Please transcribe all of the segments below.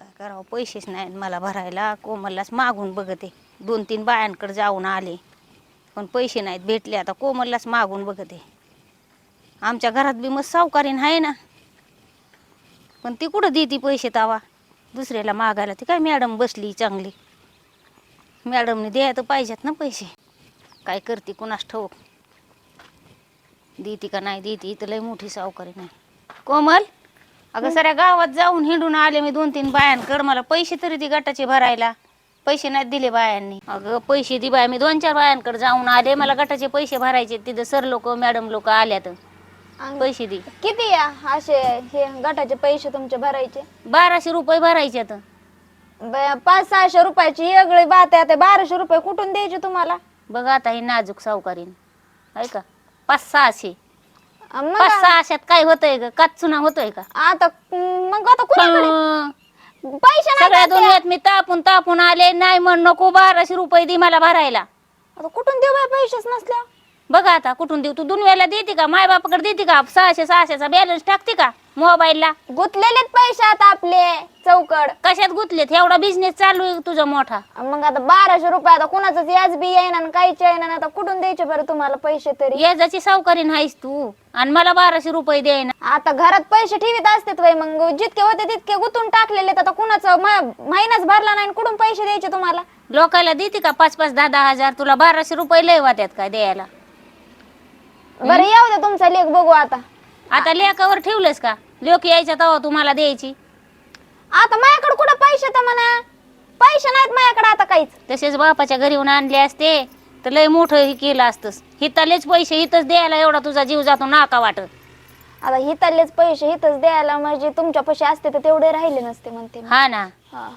काय करावं? पैसेच नाही मला भरायला कोमललाच मागून बघते. दोन तीन बायांकडे जाऊन आले. पण पैसे नाहीत भेटले आता कोमललाच मागून बघते. आमच्या घरात बी मग सावकारीन आहे ना. पण ती कुठं देते पैसे तावा? दुसऱ्याला मागायला ती काय मॅडम बसली चांगली? मॅडमने द्याय तर पाहिजेत ना पैसे. काय करते कुणास ठाऊक? देते का नाही देते? इथं लय मोठी सावकारी नाही. कोमल? अगं सऱ्या गावात जाऊन हिंडून आले मी दोन तीन बायांकड मला पैसे तरी ती गटाचे भरायला. पैसे नाहीत दिले बायांनी. अगं पैसे दि बाया. मी दोन चार बायांकडे जाऊन आले. मला गटाचे पैसे भरायचे तिथं सर लोक मॅडम लोक आल्यात. पैसे दे. किती असे हे गटाचे पैसे तुमचे भरायचे? बाराशे रुपये भरायचे ब- पाच सहाशे रुपयाची वेगळी बात आहे. आता बाराशे रुपये कुठून द्यायचे तुम्हाला? बघ आता ही नाजूक सावकारीन. आहे का पाच सहाशे. मग पाच सहाशेत काय होतंय ग? काचुना होतोय का? आता मग आता कुणाकडे पण पैसे नाही सगळ्या का दुनियात मी तापून तापून आले नाही म्हण नको बाराशे रुपये दे मला भरायला. आता कुठून देऊ बाय पैसेच नसल्या? बघा आता कुठून देऊ? तू दुनियाला देते का? माय बापाकडे देते का? सहाशे सहाशेचा बॅलन्स टाकते का? मोबाईलला. गुंतलेलेत पैसे आता आपले चौकड. कशात गुतलेत? एवढा बिझनेस चालू आहे तुझा मोठा. मग आता बाराशे रुपये आता कुणाच याच बी येईना आणि काहीच येईना आता कुठून द्यायचे बरं तुम्हाला पैसे तरी? याची सावकारी नाहीस तू. आणि मला बाराशे रुपये दे ना. आता घरात पैसे ठेवीत असतात वय मग जितके होते तितके गुंतून टाकलेले आता कुणाचं म- महिनाच भरला नाही आणि कुठून पैसे द्यायचे तुम्हाला? लोकायला देते का पाच पाच दहा दहा हजार? तुला बाराशे रुपये लय वाट्यात काय द्यायला? बरं येऊ दे तुमचा लेख बघू आता. आता लेखावर ठेवलंस का? लोक यायच्या तेव्हा तुम्हाला द्यायची. आता माझ्याकडे कुठं पैसे तर म्हणा? पैसे नाहीत माझ्याकडे आता काहीच. तसेच बापाच्या घरी येऊन आणले असते तर लय मोठं हे केलं असतंस. हितालेच पैसे हितच द्यायला एवढा तुझा जीव जातो नाका वाटत. आता हितालेच पैसे हितच द्यायला म्हणजे तुमच्या पैसे असते तर तेवढे राहिले नसते म्हणते मी. हा ना. हा.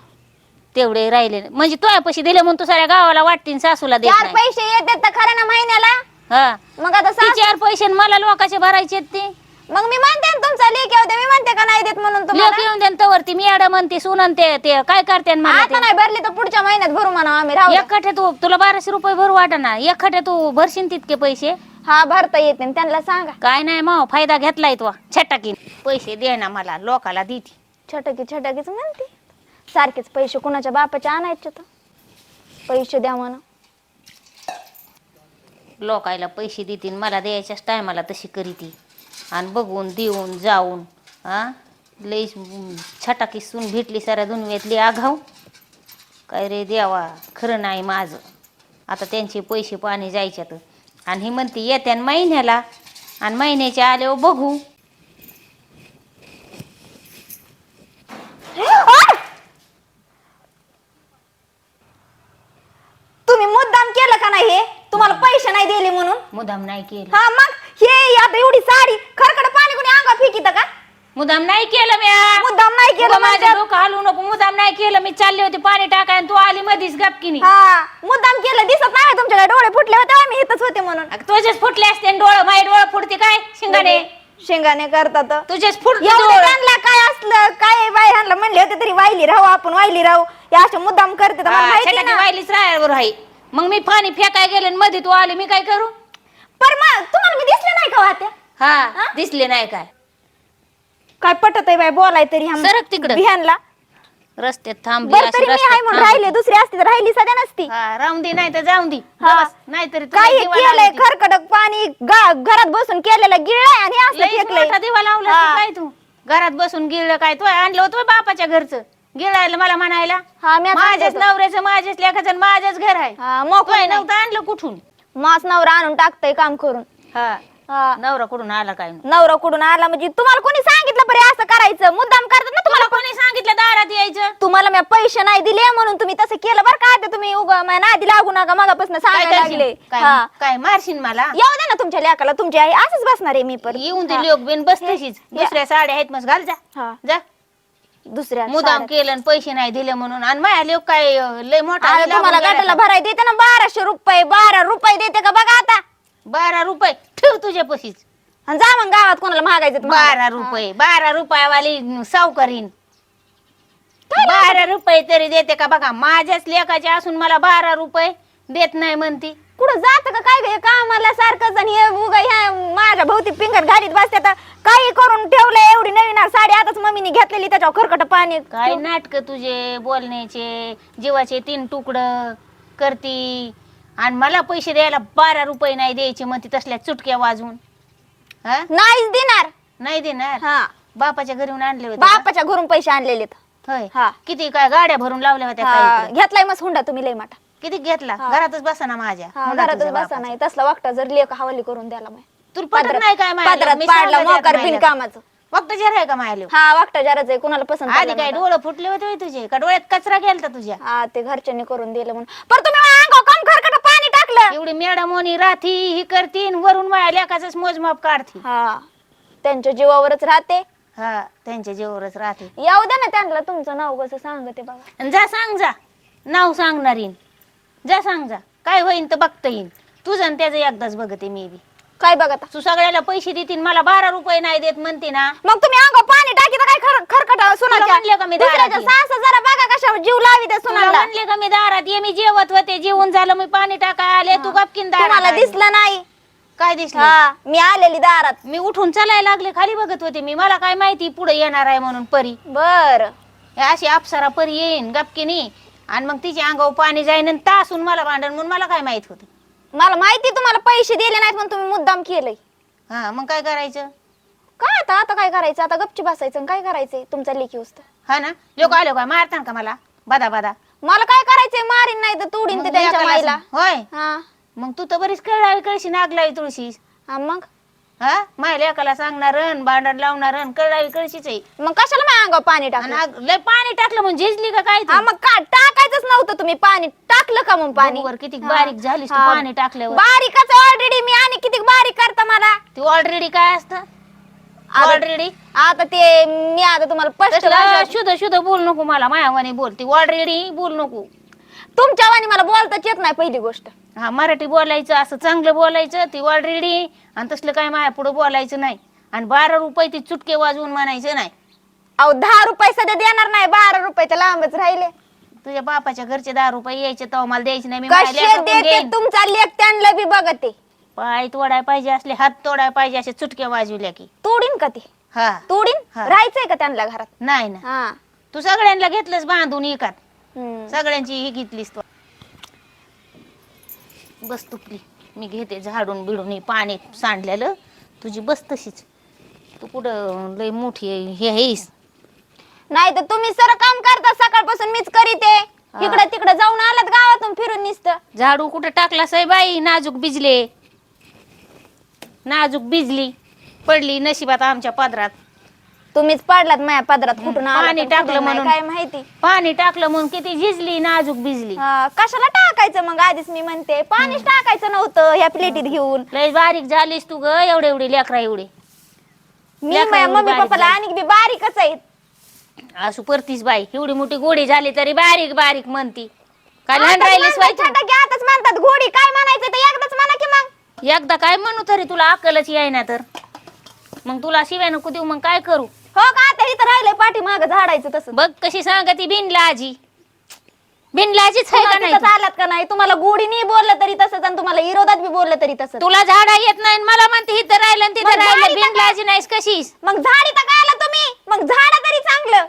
तेवढे राहिले. नाही. म्हणजे तुझ्या पैसे दिले म्हणून तू साऱ्या गावाला वाटतीन सासूला देत चार नाही. पैसे येतात तर खरं ना महिन्याला? हा. मग आता ती सास- चार पैसे आणि मला लोकांचे भरायचे आहेत ते. मग मी म्हणते ना तुमचा लेख येऊ दे मी म्हणते का नाही देत म्हणून लोक तुम्हाला येऊन द्या तवरती मी एवढं म्हणते सुनन ते ते काय करते आता नाही भरली तर पुढच्या महिन्यात भरू म्हणा आम्ही राहू खटे तू तुला बाराशे रुपये भरू वाटा ना एक खटे तू भरशील तितके पैसे? हा भरता येते त्यांना सांगा. काय नाही माव फायदा घेतलाय तो छटाकीन पैसे दे ना मला लोकाला देते. छटकी छटकीच म्हणते. सारखेच पैसे कुणाच्या बापाचे आणायचे तर? पैसे द्या म्हणा. लोकायला पैसे देतील मला द्यायच्याच टायमाला तशी करीती. आणि बघून देऊन जाऊन हा? लई छटाकी सून भेटली साऱ्या दुनियेतली आघाव. काय रे देवा खरं नाही माझं. आता त्यांचे पैसे पाणी जायच्यात. आणि ही म्हणते येत्या महिन्याला. आणि महिन्याच्या आल्यावर बघू. तुम्ही मुद्दाम केलं का नाही हे? तुम्हाला पैसे नाही दिले म्हणून? मुदाम नाही केलं. हा मग? हे आता एवढी साडी. खरकड पाणी कोणी अंगा फेकीत का? मुदाम नाही केलं म्या. मुद्दाम नाही केलं माझ्या म्हणतात. डोकं हलवू नको. मुदाम नाही केलं. मी चालले होते पाणी टाकाय आणि तू आली मधीच गपकिनी. हा मुद्दाम केलं. दिसत नाही तुमच्याकडे. डोळे फुटले होते आम्ही इथंच होते म्हणून. अगं तुझेच फुटले असते आणि डोळं माझे डोळं फुटते काय? शिंगाने शेंगाने करतात. तुझेच फुटते एवढं डोळं. त्यांना काय असलं? काय बाय ह्यांना म्हणले होते तरी वाईली राहू आपण वाईली राहू. या असे मुद्दाम करते तर मला हा, माहिती छटाकी ना. वाहिलीच राहायवर आहे. मग मी पाणी फेकाय गेले आणि मध्ये तू आली मी काय करू? पर मग तुम्हाला मी दिसले नाही का वात्या हा दिसले नाही काय? काय पटत आहे बाय बोलाय तरी ह्या सरक तिकडं. बिहानला? रस्त्यात थांबली बरं अशी तरी मी रस्त्यात आहे म्हणून. राहिले दुसरी असती तर राहिली सध्या नसती. हा राहून दे नाही तर जाऊन दे. हा. नाहीतरी काय हे केलंय खरकडक पाणी गा- घरात बसून केलेलं गिळलंय आणि हे असलं फेकलंय. दिवा लावला हा. काय तू? घरात बसून गिळलं काय तू? आणलं होतं बापाच्या घरचं. गिळायला मला म्हणायला. हा मी माझ्याच नवऱ्याचं माझ्याच लेखाचं आणि माझ्याच घर आहे. हा तू मोकळं आहे नाही. नव्हतं आणलं कुठून? मास नवरा आणून टाकतय काम करून. हा. हा. नवरा कुठून आला काय? नाही. नवरा कुठून आला? म्हणजे तुम्हाला कोणी सांगितलं बरे असं करायचं? मुद्दाम करतात ना तुम्हाला कोणी सांगितलं दारात यायचं? तुम्हाला मी पैसे नाही दिले म्हणून तुम्ही तसं केलं बरं का? आता तुम्ही उगा माझ्या नादी लागू नका मगापासून काय सांगायला लागले? काय हा. काय मारशील मला? येऊ दे ना तुमच्या लेकाला तुमची आई असंच बसणार आहे मी पण येऊन दे लोक बिन बस तशीच. दुसऱ्या साड्या आहेत मग घाल जा. हा. जा. दुसऱ्या मुदाम. केलं आणि पैसे नाही दिले म्हणून. आणि माझ्या लोक काय अं, लय मोठा अरे तुम्हाला गाठाला? भराय देते ना बाराशे रुपये बारा रुपये देते का बघा आता. बारा रुपये. ठेव तुझ्या पशीच. आणि जा मग गावात कोणाला मागायचं तर मागा. बारा रुपये बारा रुपयावाली सावकारीन. बारा रुपये तरी देते का बघा. माझ्याच लेखाचे असून मला बारा रुपये देत नाही म्हणती. कुठं जात का काय ग? कामाला सारखंच आणि हे उगा ह्या माझ्या भोवती पिंगट घालीत बसते आता काही करून ठेवलंय एवढी नवीन साडी आताच मम्मीने घेतलेली त्याच्यावर खरकट पाणी काय नाटक तुझे बोलण्याचे जीवाचे तीन तुकडं करती. आणि मला पैसे द्यायला बारा रुपये नाही द्यायचे मग ती तसल्या चुटक्या वाजवून. हा? नाहीच देणार. नाही देणार? हा. बापाच्या घरी येऊन आणले होते का? बापाच्या घरून पैसे आणलेले होय. हा. किती काय गाड्या भरून लावल्या होत्या काय इकडं? घेतलाय मग हुंडा तुम्ही लय मोठा. किती घेतला? हा. घरातच बसा ना माझ्या. हा, घरातच तुझ्या बसा बापाचा. नाही तसला वागता जर लेख हवाली करून द्याला मग तुला पटत नाही काय मायला? पदरात मी पाडला सांगते मोकार आता बिन मायला. कामाचं. फक्त जर आहे का मायले? हा वागता जराच आहे. कुणाला पसंत आधी पडलं काय? नव्हतं. डोळं फुटले होते होय तुझे. का डोळ्यात कचरा गेलता तुझ्या? हा ते घरच्यांनी करून दिलं म्हणून. पर तुम्ही माझ्या अंगावर कम खरकट पाणी टाकलं? एवढी मॅडम मोनी राहती ही करतीन वरून माया लेखाच मोजमाप काढती. हा त्यांच्या जीवावरच राहते. हा त्यांच्या जीवावरच राहते. येऊ द्या ना त्यांना तुमचं नाव कसं सांगते आणि जा सांग जा. नाव सांगणार येईन जा सांग जा. काय होईन तर बघता येईन. तुझं आणि त्याचं एकदाच बघते मी बी. काय बघा आता? तू सगळ्याला पैसे देतीन मला बारा रुपये नाही देत म्हणते ना. मग तुम्ही अंगावर पाणी टाकी तर काय खर खरकट सुनाच्या? म्हणले का मी दारात दुसऱ्याच्या ये? सास जरा बघा कशावर जीव लावी त्या तुला सुनाला. म्हणले का मी दारात ये मी जेवत होते जेवून झालं मी पाणी टाकाय आले तू गपकीन तुम्हाला दारात. दिसलं नाही. काय दिसलं? हा मी आलेली दारात. मी उठून चालायला लागले खाली बघत होते मी. मला काय माहिती पुढे येणार आहे म्हणून परी. बर. अशी अप्सरा परी येईन गपकीनी आणि मग तिच्या अंगावर पाणी जाईन आणि तासून मला भांडण म्हणून मला काय माहीत होत? मला माहिती तुम्हाला पैसे दिले नाहीत पण तुम्ही मुद्दाम केलंय. हा मग काय करायचं? काय आता आता काय करायचं? आता गपची बसायचं आणि काय करायचंय? तुमचा लेखी उस्त हा ना? लोक आलो काय मारतान का मला? बदा बदा. मला काय करायचंय? मारीन नाही तर तोडीन मग ते त्यांच्या माईला. असं- होय. हा. मग तू तर बरीच कळावी कळशी नागलावी तुळशी हा मग? हा? माय लेकाला सांगणार रन भांडण लावणार रन कळावी कळशीच आहे. मग कशाला माझ्या अंगावर पाणी आणि टाकलं? आग- लय पाणी टाकलं म्हणजे झिजली का काय हा मग का? टाकायचंच नव्हतं तुम्ही पाणी. टाकलं का मग पाणी? बरोबर, किती. बारीक झालीस तू हा. पाणी टाकल्यावर. बारीकच ऑलरेडी मी आणि किती बारीक करता मला? ती ऑलरेडी काय असतं? आता- ऑलरेडी आता ते मी आता तुम्हाला स्पष्ट भाषेत- शुद्ध शुद्ध बोल नको मला मायावाने बोल ती ऑलरेडी बोल नको. तुमच्या वाणी मला बोलताच येत नाही पहिली गोष्ट. हा मराठी बोलायचं असं चांगलं बोलायचं ती ऑलरेडी आणि तसलं काय माया पुढे बोलायचं नाही. आणि बारा रुपये ती चुटके वाजवून म्हणायचं नाही. अहो दहा रुपये सध्या देणार नाही बारा रुपये लांबच राहिले. तुझ्या बापाच्या घरचे दहा रुपये यायचे तेव्हा मला द्यायचे नाही मी माझ्या कसे लेकराकडून देते घेईन. तुमचा लेख त्यांना बी बघते. पाय तोडाय पाहिजे असले हात तोडाय पाहिजे असे चुटके वाजविल्या की. तोडीन का ते? हा. तोडीन? हा. राहायचंय का त्यांना घरात? नाही ना. हा. तू सगळ्यांना घेतलंस बांधून एकात. हम्म. सगळ्यांची ही घेतलीस तू. बस तुपली मी घेते झाडून बिडून हे पाणी सांडलेलं. तुझी बस तशीच. तू कुठं लय मोठी हे आहेस. नाही तर तुम्ही सर काम करता सकाळपासून मीच करीते. इकडे तिकडे जाऊन आलात गावातून फिरून निसत. झाडू कुठं टाकला साई बाई नाजूक बिजले नाजूक बिजली पडली नशिबात आमच्या पदरात. तुम्हीच पडलात माझ्या पदरात कुठून पाणी टाकलं कुठून नाही, म्हणून. काय माहिती? पाणी टाकलं म्हणून किती झिजली नाजूक बिजली हा, कशाला टाकायचं मग? आधीच मी म्हणते पाणीच टाकायचं नव्हतं ह्या प्लेटीत घेऊन. लय बारीक झालीस तू ग एवढे एवढे लेकरा एवढे. मी लेकरं माझ्या एवढी मम्मी बारीक पप्पाला. आणि बी बारीकच आहेत. असू परतीस बाई एवढी मोठी गोडी झाली तरी बारीक बारीक म्हणती. काय लहान आताच राहिलीस म्हणतात आताच म्हणतात घोडी काय म्हणायचं ते एकदाच म्हणा की मग. एकदा काय म्हणू तरी तुला अक्कलच ना तर. मग तुला शिव्या नको देऊ मग काय करू? हो का? आता इथं राहिलंय पाठी माग झाडायचं तसं. बघ कशी सांगती बिनला आजी बिनला आजीच आहे का नाही तिथं चालत का नाही? तुम्हाला गोडी नाही बोललं तरी तसंच आणि तुम्हाला विरोधात बी बोललं तरी तसंच. तुला झाडा येत नाही आणि मला म्हणते इथं राहिलं आणि मग तिथं राहिलं. झाडी बिनला आजी नाहीस कशीस? मग झाडी तर काय आला तुम्ही? मग झाडा तरी चांगलं.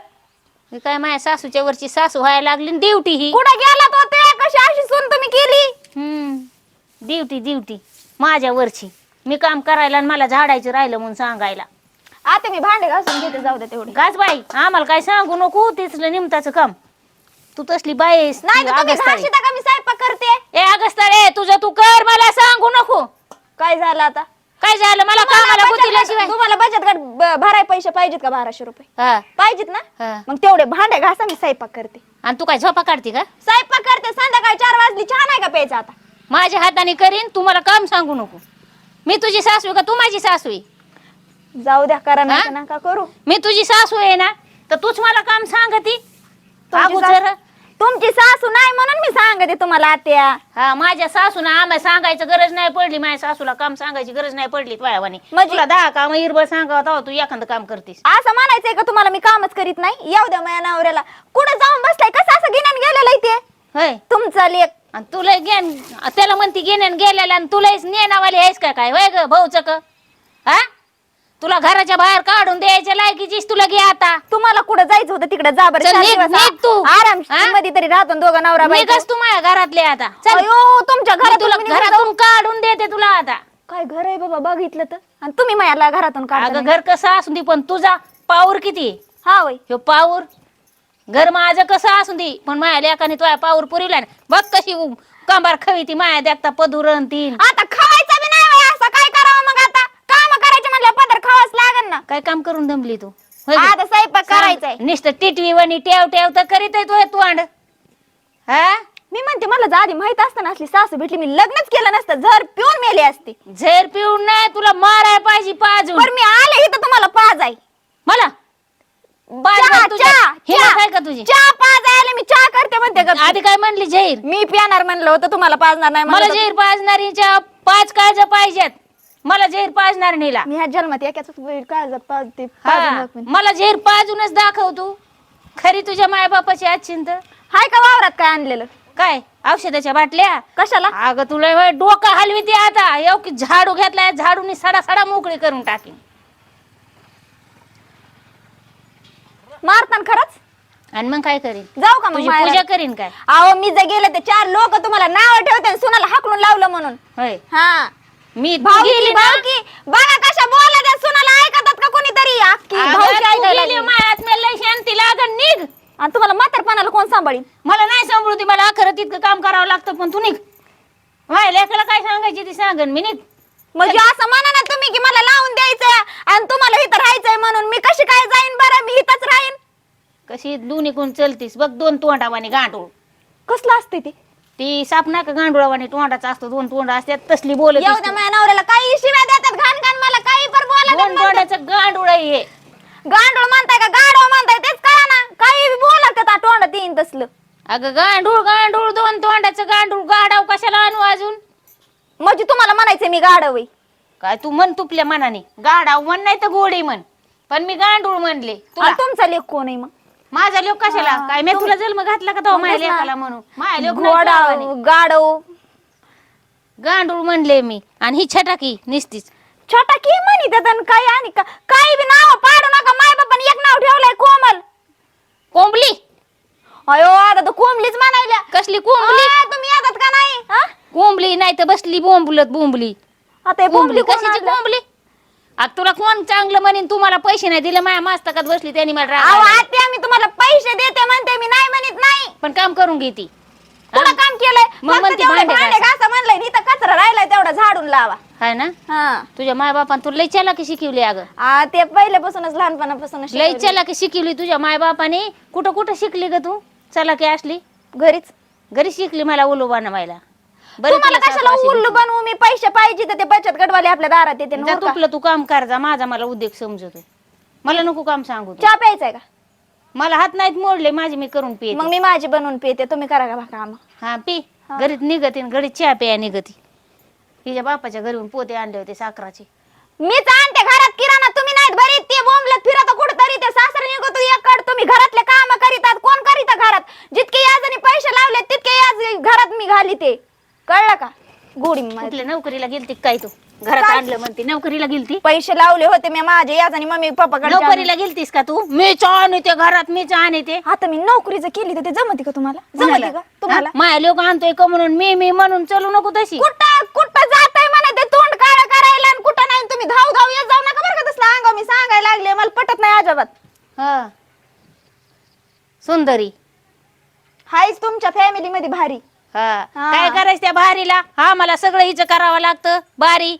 हे काय माझ्या सासूच्या वरची सासू व्हायला लागली ड्युटी ही? कुठं गेला तो? ते कशी अशी सून तुम्ही केली? हम्म. Duty duty. माझ्या वरची. मी काम करायला आणि मला झाडायचं राहिलं म्हणून सांगायला. आता मी भांडे घासून घेते जाऊ दे तेवढे. गाच बाई आम्हाला काय सांगू नको तिथलं निमताचं काम. तू तसली बाई आहेस, नाही ती तर तुम्ही आगस्ताळी. घाशीता का मी स्वयंपाक करते? ए अगस्ताळे तुझं तू कर मला सांगू नको. काय झालं आता? काय झालं? मला कामाला तुम्हाला बचत गुतील्याशिवाय गट- तुम्हाला बचत गट ब- भराय पैसे पाहिजेत का बाराशे रुपये? हा. पाहिजेत ना. मग तेवढे भांडे घासा मी स्वयंपाक करते. आणि तू काय झोपा काढते का? स्वयंपाक करते संध्याकाळी चार वाजली चहा नाही का प्यायचा आता? माझ्या हाताने करीन तू मला काम सांगू नको. मी तुझी सासू आहे का? तू माझी सासू आहे? जाऊ द्या करा नाही हा? तर नका करू. मी तुझी सासू आहे ना तर तूच मला काम सांगती. तुमची अगोदर सासू- तुमची सासू नाही म्हणून मी सांगते तुम्हाला आत्या. हा माझ्या सासूना आम्हाला सांगायचं गरज नाही पडली माझ्या सासूला काम सांगायची गरज नाही पडली तुझ्यावानी म्हणजे? तुला दहा काम इरबळ सांगावं तेव्हा तू एखादं काम करतीस. असं म्हणायचंय का तुम्हाला मी कामच करीत नाही? येऊ द्या माझ्या नवऱ्याला. कुठं जाऊन बसलाय? कसं असं गिन्यान गेलेलं आहे ते? होय. तुमचा लेख आणि तुला घेन त्याला म्हणती घेण्यान गेलेला आणि तुला नेणावाली आहेस का काय? होय ग भाऊच क हा? तुला घराच्या बाहेर काढून द्यायच्या लायकीचीच तुला घे आता तुम्हाला कुठं जायचं होतं तिकडे जा बरं चल, चार निघ- दिवस निघ तू. आराम हा? मध्ये तरी राहतो ना दोघं नवरा बायको. निघच तू माझ्या घरातले आता चल अयो तुमच्या मी घरातून तुला घरातून काढून देते तुला आता. काय घर आहे बाबा बघितलं तर आणि तुम्ही माझ्या घरातून काढता अगं नाही. घर कसं असून दे पण तुझा पावर किती? हा वय ह्यो पाऊर घर माझं कसं असून दे पण माझ्या लेकाने तुझ्या पाऊर पुरीला ना. बघ कशी उ- कंबार खवी ती माया देखता पदुरण तीन आता ना. काय काम करून दमली तू? होय ग? आता स्वयंपाक करायचंय. नुसतं टिटवी वणी टेव टेव तर करीत तू तू अंड. हा? मी म्हणते मला जर आधी माहीत असताना असली सासू भेटली मी लग्नच केलं नसतं जर पिऊन मेली असती. झेर पिऊन नाही तुला माराय पाहिजे पाजून. पण मी आले इथं तुम्हाला पाज आहे मला? बाज चहा, बाज तुझ्या- चहा, हिला चहा. काय का तुझी? चहा पाज आले मी चहा करते म्हणते का आधी काय म्हणली झैर मी पिणार म्हणलं होतं तुम्हाला पाजणार नाही मला म्हणलं झैर पाजणारीच्या पाच काळज पाहिजेत. मला झैर पाजणार नीला मी ह्या जन्मात एकाच काळजात पाजते हा, पाजून दाखवीन. मला झेर पाजूनच दाखव तू. खरी तुझ्या मायबापाची आज चिंत हाय का वावरात काय आणलेलं? काय? औषधाच्या बाटल्या? कशाला? अगं तुला होय डोकं हलवी ते आता. येऊ की झाडू घेतलाय झाडूनी सडा सडा मोकळी करून टाकीन मारतान खरंच? आणि मग काय करीन? जाऊ का मग तुझी माहेरात? पूजा करीन काय? अहो मी जर गेले ते चार लोक तुम्हाला नाव ठेवते आणि सुनाला हाकलून लावलं म्हणून. होय. हा. मी भाऊकी गेली ना भाऊकी? बघा कशा बोलत आहेत सुनाला? ऐकतात का कोणीतरी? अख्खी भाऊकी ऐकायला लागली. मायात लय शांती लागन निघ. आणि तुम्हाला म्हातारपणाला कोण सांभाळीन? मला नाही सांभाळू ती मला खरं तितकं काम करावं लागतं पण तू निघ. माय लेकाला काय सांगायची ती सांगन मी निघ. म्हणजे असं म्हणा ना तुम्ही की मला लावून द्यायचंय आणि तुम्हाला इथं राहायचंय म्हणून. मी कशी काय जाईन बरं? मी इथंच राहीन. कशी दोन्ही कोण चलतीस? बघ दोन तोंडावानी गांडूळ. कसलं असते ते? ती साप नाही का गांडुळावानी तोंडाचा असतो दोन तोंड असतात तसली बोलत येऊ द्या माझ्या नवऱ्याला काही शिव्या देतात घाण घाण मला काही पण बोला दोन तोंडाचं गांडुळ आहे हे. गांडोळ म्हणताय का गाडो म्हणताय तेच कळा ना काही बी बोलत त्या तोंड तीन तसलं. अगं गांडूळ गांडूळ दोन तोंडाचं गांडूळ गाडाव कशाला आणू अजून? म्हणजे तुम्हाला म्हणायचं मी गाडवय काय तू म्हण तुपल्या मनाने. गाडाव म्हण नाही तर गोडी म्हण. पण मी गांडूळ म्हणले. तुला तुमचा लेख कोण आहे मग? माझा लोक कशाला? काय मी तुला जन्म घातला का तो माझ्या. लेकाला म्हणून? माझ्या लोक घोडा गाडव गांडूळ म्हणले मी. आणि ही छटाकी निसतीच. छोटा की म्हणी त्यात आणि काही आणि का काही बी नाव पाडू नका. माय बापाने एक नाव ठेवलंय कोमल. कोंबली. अयो आता तर कोंबलीच म्हणायला कसली कोंबली? तुम्ही येतात का नाही? हा? कोंबली नाही तर बसली बोंबलत बोंबली. आता हे कोंबली कशाची? कोंबली? आता तुला कोण चांगलं म्हणेन तुम्हाला पैसे नाही दिले? माझ्या मस्तकात बसली त्यांनी मला अहो. आत्या मी तुम्हाला पैसे देते म्हणते मी नाही म्हणत नाही. पण काम करून घेती तुला काम केलंय? मग फक्त म्हणते तेवढे भांडे भांडे घासा. घासा म्हणलंय इथं कचरा राहिलाय तेवढा झाडून लावा. हाय ना? हा. तुझ्या माय बापान तुला लय चला की शिकवली अगं. आ, ते पहिल्यापासूनच लहानपणापासूनच लय शिकवली. चला की शिकवली तुझ्या माय बापाने. कुठं कुठं शिकली ग तू? चला की असली? घरीच. घरी शिकली मला उलू बनवायला. बरं तुम्हाला तुला कशाला सासू अशी उल्लू बनवू? मी पैसे तर ते बचत गटवाले आपल्या दारात येते जा तुपलं तू काम कर जा माझा मला उद्योग समजतो मला नको काम सांगू तू. चहा प्यायचाय का? मला हात नाहीत मोडले माझे मी करून पिते मग मी माझी बनवून पिते तुम्ही करा का काम? हा पी. घरीत निघते न घरीत चहा प्या निघती. तिच्या बापाच्या घरून पोते आणले होते साखराचे. मीच आणते घरात किराणा तुम्ही नाहीत बरी ते बोंबलत फिरत कुठतरी ते सासरे निघतो एकड तुम्ही घरातले काम करीतात कोण करीत घरात? जितके याजनी पैसे लावले तितके याज घरात मी घाली ते. कळलं का? गोडी. कुठल्या नोकरीला गेलती काय तू? घरात? आणलं म्हणते नोकरीला गेलती? पैसे लावले होते मी माझे याजनी मम्मी पप्पा नोकरीला गेलतीस का तू? मी चहा ते घरात मी चहा ते. आता मी नोकरीचं केली तर ते जमते का तुम्हाला? जमते का तुम्हाला? माया लोक आणतोय का म्हणून? मी मी म्हणून चलू नको तशी. कुठं कुठं जाताय म्हणा ते तोंड काळ करायला आणि कुठं नाही? तुम्ही धाव धाव येत जाऊ नका बरं का तसलं. अंग मी सांगायला लागले मला पटत नाही अजिबात. हा. सुंदरी. हायच तुमच्या फॅमिली मध्ये भारी. हा. हा. काय करायचं त्या भारीला हा मला सगळं हिचं करावं लागतं बारी.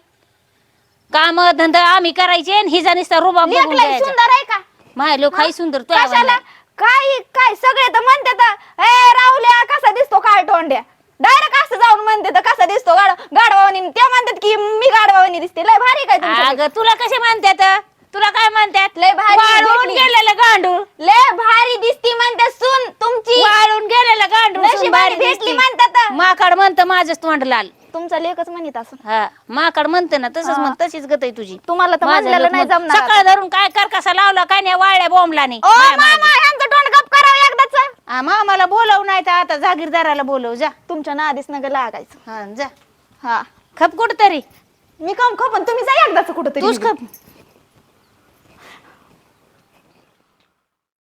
काम धंदा आम्ही करायचे आणि हिचा नुसता रुबाब बघून लेकला द्यायचा. सुंदर आहे का? माय लोक हाय सुंदर तू कशाला? काय काय सगळे तर म्हणते तर ए राहुल्या कसा दिसतो काय तोंड्या? डायरेक्ट असं जाऊन म्हणते तर कसा दिसतो गाड गाडवानी ते म्हणतात की मी गाडवानी दिसते. लय भारी काय तुमचं अगं तुला कसे म्हणतात? तुला काय म्हणतात? लय भारी वाळून भेटली. गेलेलं गांडूळ. लय भारी दिसती म्हणते सून तुमची वाळून गेलेलं गांडूळ नशिबाने सून भारी भेटली दिसती. म्हणतात. माकड म्हणतं माझंच तोंड लाल तुमचा लेखच म्हणत असं. हा माकड म्हणतं ना तसंच. म्हण तशीच गत आहे तुझी. तुम्हाला तर माझं म्हणलेलं लोक नाही म्हण- जमणार सकाळ धरून काय कर कसा लावला काय नाही वाळ्या बोंबला नाही ओ माया मामा मागे. यांचं तोंड गप करावं एकदाच. मामाला बोलव नाही तर आता जागीरदाराला बोलव जा. तुमच्या नादीच नग लागायचं. हा जा. हा. खप कुठ तरी मी काम खपन तुम्ही जा एकदाच कुठं तूच तरी खप.